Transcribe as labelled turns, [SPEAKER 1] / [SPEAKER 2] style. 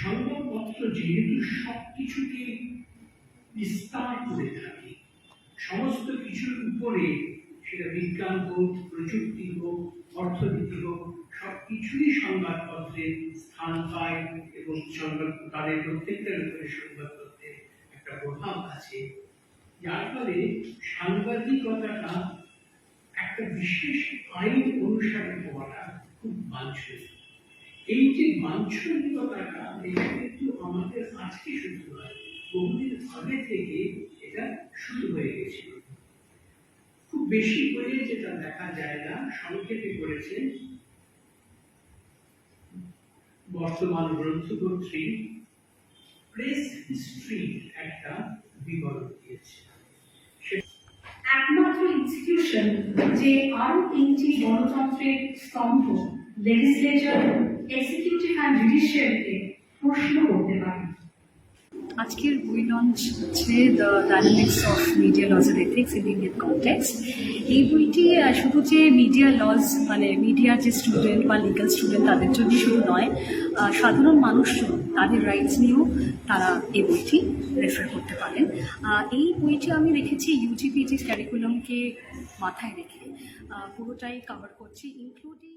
[SPEAKER 1] সংবাদপত্র যেহেতু সবকিছুকে বিস্তার করে থাকে, সমস্ত কিছুর উপরে সেটা বিজ্ঞান হোক, প্রযুক্তি হোক, অর্থনীতি হোক সব কিছুই সংবাদপত্রে স্থান পায় এবং সংবাদ তাদের প্রত্যেকটার উপরে সংবাদপত্রের একটা প্রভাব আছে। যার ফলে সাংবাদিকতাটা একটা বিশেষ আইন অনুসারে হওয়াটা খুব বাঞ্ছনীয়। এই যে বাঞ্ছনিকতাটা এটা কিন্তু আমাদের আজকে শুরু হয় বহুদিন আগে থেকে এটা শুরু হয়ে গেছিল খুব বেশি করে যেটা দেখা যায় না সংক্ষেপে করেছে। বর্তমান গ্রন্থপত্রী প্রেস হিস্ট্রি একটা বিবরণ দিয়েছে।
[SPEAKER 2] একমাত্র ইনস্টিটিউশন যে আরও তিনটি গণতন্ত্রের স্তম্ভ লেজিসলেচার এক্সিকিউটিভ অ্যান্ড জুডিশিয়ারিকে প্রশ্ন করতে
[SPEAKER 3] আজকের বই লঞ্চ হচ্ছে the dynamics of media laws and ethics in Indian context এই বইটি শুধু যে মিডিয়া লজ মানে মিডিয়ার যে স্টুডেন্ট বা লিগাল স্টুডেন্ট তাদের জন্য শুধু নয় সাধারণ মানুষজন তাদের রাইটস নিয়েও তারা এই বইটি রেফার করতে পারেন। এই বইটি আমি রেখেছি ইউজিপিটি ক্যারিকুলামকে মাথায় রেখে। পুরোটাই কভার করছি ইনক্লুডিং